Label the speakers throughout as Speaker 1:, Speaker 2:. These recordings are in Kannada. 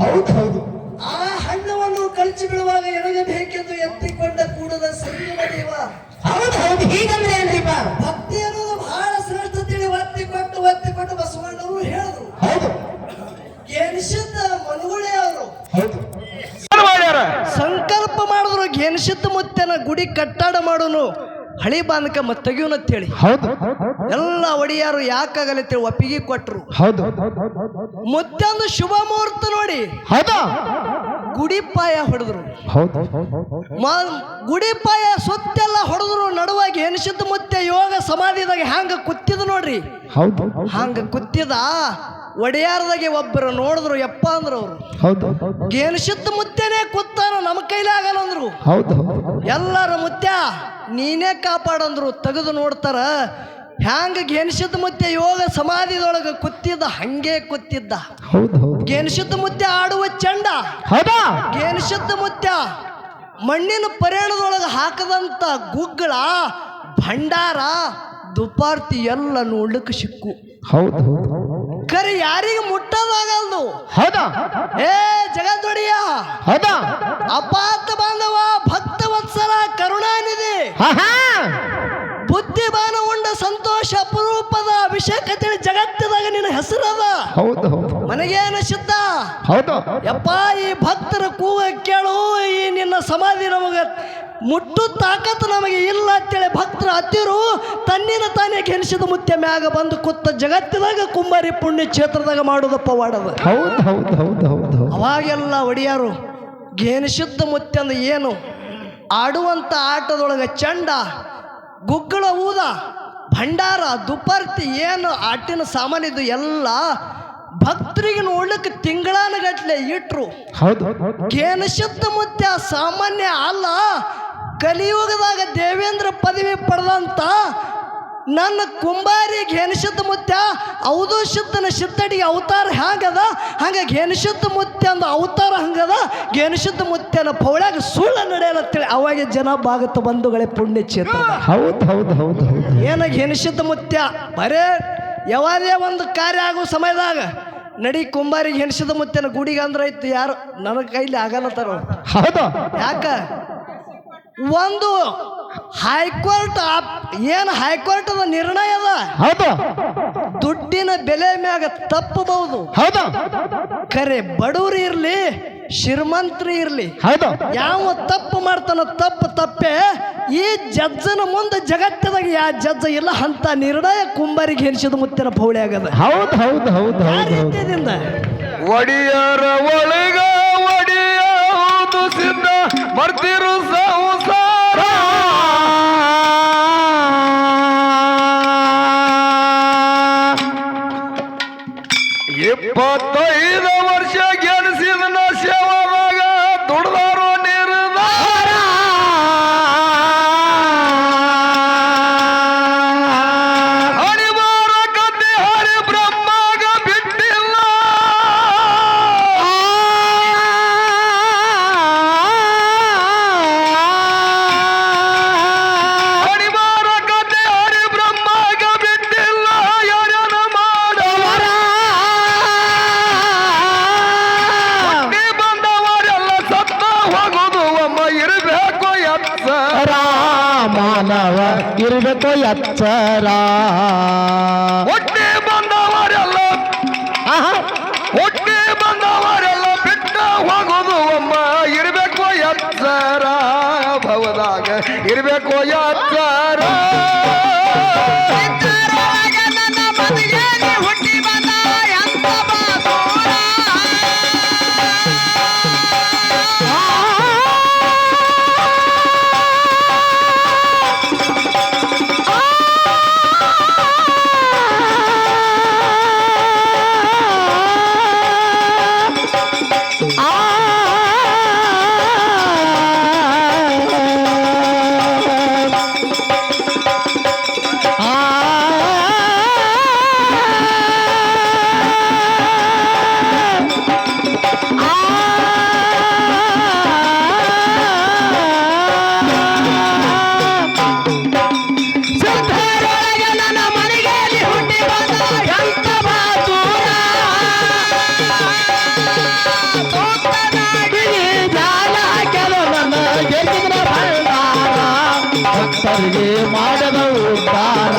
Speaker 1: ಹೌದು ಹೌದು.
Speaker 2: ಆ ಹಣ್ಣವನ್ನು ಕಳಚಿ ಬಿಡುವಾಗ ಎಣಗಬೇಕೆಂದು ಎತ್ತಿಕೊಂಡ ಕೂಡದ ಸಂಗಮ ದೇವ.
Speaker 1: ಹೌದು ಹೌದು. ಹೀಗಂದ್ರೆ ಏನ್ರಿಪ್ಪ?
Speaker 2: ಭಕ್ತಿ ಅನ್ನೋದು ಬಹಳ ಶ್ರೇಷ್ಠ ತಿಳಿ ಒತ್ತಿಕೊಟ್ಟು ಒತ್ತಿಕೊಟ್ಟು ಬಸವಣ್ಣವರು ಹೇಳಿದ್ರು.
Speaker 1: ಹೌದು.
Speaker 2: ಗೆಣಸಿದ್ದ ಮನುಗಳೇ ಅವರು.
Speaker 1: ಹೌದು.
Speaker 2: ಸಂಕಲ್ಪ ಮಾಡಿದ್ರು ಗೆಣಸಿದ್ದ ಮುತ್ತನ ಗುಡಿ ಕಟ್ಟಾಡ ಮಾಡೋನು. ಹಳಿ ಬಾಂಧಕ ಮತ್ತೆ ತೆಗಿಯೋನ ಅಂತೇಳಿ.
Speaker 1: ಹೌದು.
Speaker 2: ಎಲ್ಲ ಒಡಿಯಾರು ಅಂತೇಳಿ ಒಪ್ಪಿಗೆ ಕೊಟ್ರು.
Speaker 1: ಹೌದು.
Speaker 2: ಮತ್ತೊಂದು ಶುಭ ಮುಹೂರ್ತ ನೋಡಿ.
Speaker 1: ಹೌದಾ?
Speaker 2: ಗುಡಿಪಾಯ ಹೊಡೆದ್ರು.
Speaker 1: ಹೌದು.
Speaker 2: ಮ- ಗುಡಿಪಾಯ ಸುತ್ತೆಲ್ಲ ಹೊಡೆದ್ರು. ನಡುವಾಗಿ ಎನಿಸಿದ ಮತ್ತೆ ಯೋಗ ಸಮಾಧಿದಾಗ ಹ್ಯಾಂಗ ಕುತ್ತಿದ ನೋಡ್ರಿ.
Speaker 1: ಹೌದು.
Speaker 2: ಹಂಗ ಕುತ್ತಿದ? ಒಡೆಯಾರದಾಗೆ ಒಬ್ಬರು ನೋಡಿದ್ರು ಯಪ್ಪ ಅಂದ್ರು ಅವರು.
Speaker 1: ಹೌದು.
Speaker 2: ಗೆಣಸಿದ್ದ ಮುತ್ತೆನೇ ಕುತ್ತಾನ ನಮ್ಮ ಕೈಲಿ ಆಗಲ್ಲ ಅಂದ್ರು.
Speaker 1: ಹೌದು.
Speaker 2: ಎಲ್ಲರ ಮುತ್ಯ ನೀನೇ ಕಾಪಾಡಂದ್ರು ತೆಗೆದು ನೋಡ್ತಾರ. ಹ್ಯಾಂಗ ಗೆಣಸಿದ್ದ ಮುತ್ತೆ ಯೋಗ ಸಮಾಧಿದೊಳಗೆ ಕುತ್ತಿದ್ದ ಹಂಗೆ ಕುತ್ತಿದ್ದ
Speaker 1: ಹೌದು ಹೌದು.
Speaker 2: ಗೆಣಸಿದ್ದ ಮುತ್ತೆ ಆಡುವ ಚಂಡ
Speaker 1: ಹೌದಾ?
Speaker 2: ಗೆಣಸಿದ್ದ ಮುತ್ಯ ಮಣ್ಣಿನ ಪರ್ಯಾಣದೊಳಗೆ ಹಾಕದಂತ ಗುಗ್ಗಳ ಭಂಡಾರ ದುಪಾರ್ತಿ ಎಲ್ಲ ನೋಡ್ಲಿಕ್ಕೆ ಸಿಕ್ಕು.
Speaker 1: ಹೌದು ಹೌದು.
Speaker 2: ಕರೆ ಯಾರಿಗೆ ಮುಟ್ಟದಾಗಲ್ದು?
Speaker 1: ಹೌದಾ?
Speaker 2: ಏ ಜಗದೊಡೆಯ
Speaker 1: ಹೌದಾ?
Speaker 2: ಅಪಾತ ಬಾಂಧವ ಭಕ್ತ ವತ್ಸಲ ಕರುಣಾನಿಧಿ ಬುದ್ಧಿಮಾನ ಉಂಡ ಸಂತೋಷ ಅಪರೂಪದ ಅಭಿಷೇಕ ತಿಳಿ ಜಗತ್ತದಾಗ ನಿನ್ನ ಹೆಸರದ?
Speaker 1: ಹೌದು ಹೌದು.
Speaker 2: ಮನೆಗೇನ ಶುದ್ಧ?
Speaker 1: ಹೌದು.
Speaker 2: ಯಪ್ಪ ಈ ಭಕ್ತರ ಕೂಗ ಕೇಳು ಈ ನಿನ್ನ ಸಮಾಧಿ ನಮಗೆ ಮುಟ್ಟು ತಾಕತ್ತು ನಮಗೆ ಇಲ್ಲ ಅಂತೇಳಿ ಭಕ್ತರ ಹತ್ತಿರು ತನ್ನಿನ ತಾನೇ ಗೆನಿಸಿದ ಮುತ್ತೆ ಮ್ಯಾಗ ಬಂದು ಕುತ್ತ ಜಗತ್ತಿನಾಗ ಕುಂಬಾರಿ ಪುಣ್ಯ ಕ್ಷೇತ್ರದಾಗ ಮಾಡೋದಪ್ಪ ವಾಡದ.
Speaker 1: ಹೌದು ಹೌದು ಹೌದು ಹೌದು
Speaker 2: ಅವಾಗೆಲ್ಲ ಒಡಿಯಾರು ಗೆನಿಸಿದ್ದ ಮುತ್ತೆ ಅಂದ್ರೆ ಏನು? ಆಡುವಂಥ ಆಟದೊಳಗೆ ಚಂಡ ಗುಗ್ಗಳ ಊದ ಭಂಡಾರ ದುಪರ್ತಿ ಏನು ಆಟಿನ ಸಾಮಾನಿದ್ದು ಎಲ್ಲ ಭಕ್ತರಿಗೆ ನೋಡ್ಲಿಕ್ಕೆ ತಿಂಗಳಾನಗಟ್ಲೆ ಇಟ್ರು.
Speaker 1: ಹೌದು
Speaker 2: ಗೆನಶುದ್ಧ ಮುತ್ಯ ಸಾಮಾನ್ಯ ಅಲ್ಲ ಕಲಿಯುಗದಾಗ ದೇವೇಂದ್ರ ಪದವಿ ಪಡೆದಂತ ನನ್ನ ಕುಂಬಾರಿ ಘೇನಶುದ್ಧ ಮುತ್ಯ ಔದು ಶುದ್ಧನ ಸಿದ್ಧಡಿಗೆ ಅವತಾರ ಹ್ಯಾಂಗದ? ಹಂಗೆ ಘೇನಶುದ್ಧ ಮುತ್ಯ ಅಂದ ಅವತಾರ ಹಂಗದ? ಘೇನಶುದ್ಧ ಮುತ್ಯನ ಪೌಳ್ಯಾಗ ಸುಳ್ಳ ನಡೆಯಲತ್ತೇಳಿ. ಅವಾಗ ಜನ ಭಾಗತ ಬಂಧುಗಳೇ ಪುಣ್ಯ ಚೇತ
Speaker 1: ಹೌದು ಹೌದು ಹೌದು ಹೌದು.
Speaker 2: ಏನ ಮುತ್ಯ? ಬರೇ ಯಾವುದೇ ಒಂದು ಕಾರ್ಯ ಆಗೋ ಸಮಯದಾಗ ನಡಿ ಕುಂಬಾರಿಗೆ ಹೆಣಸಿದ ಮುತ್ಯನ ಗುಡಿಗೆ ಅಂದ್ರೆ ಇತ್ತು ಯಾರು? ನನ್ನ ಕೈಲಿ ಆಗಲ್ಲತ್ತಾರ.
Speaker 1: ಹೌದು?
Speaker 2: ಯಾಕ? ಒಂದು ಹೈಕೋರ್ಟ್ ಏನು ಹೈಕೋರ್ಟ್ ನಿರ್ಣಯ ಅದ?
Speaker 1: ಹೌದು.
Speaker 2: ದುಡ್ಡಿನ ಬೆಲೆ ಮ್ಯಾಗ ತಪ್ಪಬಹುದು
Speaker 1: ಹೌದು.
Speaker 2: ಕರೆ ಬಡವ್ರು ಇರ್ಲಿ ಶ್ರೀಮಂತ್ರಿ ಇರ್ಲಿ
Speaker 1: ಹೌದು.
Speaker 2: ಯಾವ ತಪ್ಪು ಮಾಡ್ತಾನ ತಪ್ಪು ತಪ್ಪೆ ಈ ಜಜ್ಜನ ಮುಂದೆ ಜಗತ್ತದಾಗ ಯಾ ಜಜ್ಜ ಇಲ್ಲ ಅಂತ ನಿರ್ಣಯ ಕುಂಬರಿಗೆ ಹೆಣಿಸಿದ ಮುತ್ತಿನ ಪೌಳಿ ಆಗದ.
Speaker 1: ಹೌದು ಹೌದು ಹೌದು
Speaker 2: ರೀತಿಯಿಂದ?
Speaker 3: ಒಡಿಯರ ಒಳಗ ಒಡಿಯ ಸಿದ್ಧ ಬರ್ತಿರು ಸಂಸಾರ এ পতই ಇರಬೇಕು
Speaker 1: ಎಚ್ಚರ.
Speaker 3: ಹುಟ್ಟಿ ಬಂದವರೆಲ್ಲ ಹುಟ್ಟಿ ಬಂದವರೆಲ್ಲ ಬಿಟ್ಟ ಹೋಗುದು ಅಮ್ಮ. ಇರಬೇಕು ಎತ್ತರ ಭವದಾಗ ಇರಬೇಕು ಎತ್ತರ ಗೆದ್ದಿದ್ರೆ ಭಂಡಾರ ಭಕ್ತರಿಗೆ ಮಾಡದ ಉದ್ದಾರ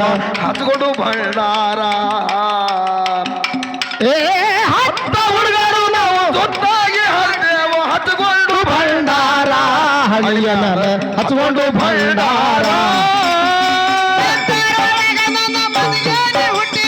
Speaker 1: ನನ್ನ ಹತ್ಕೊಡು
Speaker 3: ಭಂಡಾರ ಏ ಹತ್ತ ಹುಡುಗರು ನಾವು
Speaker 1: ಜೊತ್ತಾಗಿ ಹರಿದೇವ ಹತ್ಕೊಂಡು
Speaker 3: ಭಂಡಾರ ಹಳ್ಳಿಯ ಹತ್ಕೊಂಡು ಭಂಡಾರ
Speaker 1: ಹುಟ್ಟಿ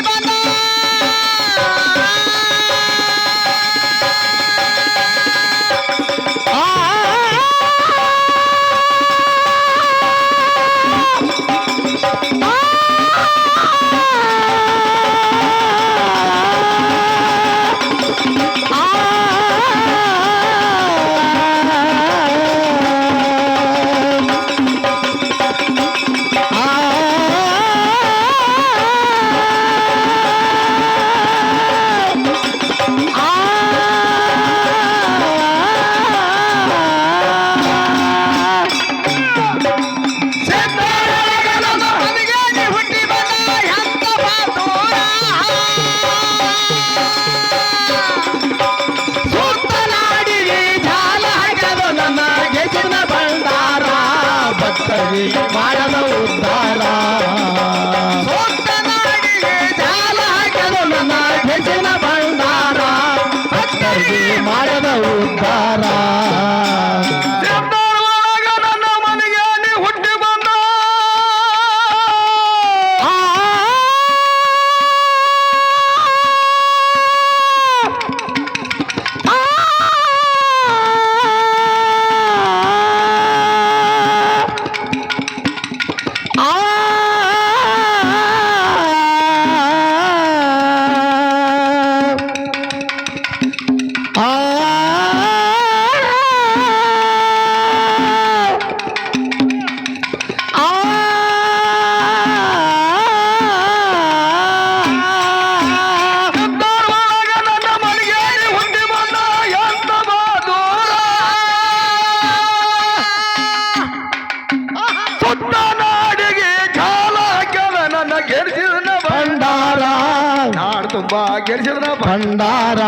Speaker 1: ಬಂದ ಬಾ ಗೆಲ್ಸಿದ್ರ
Speaker 3: ಭಂಡಾರ.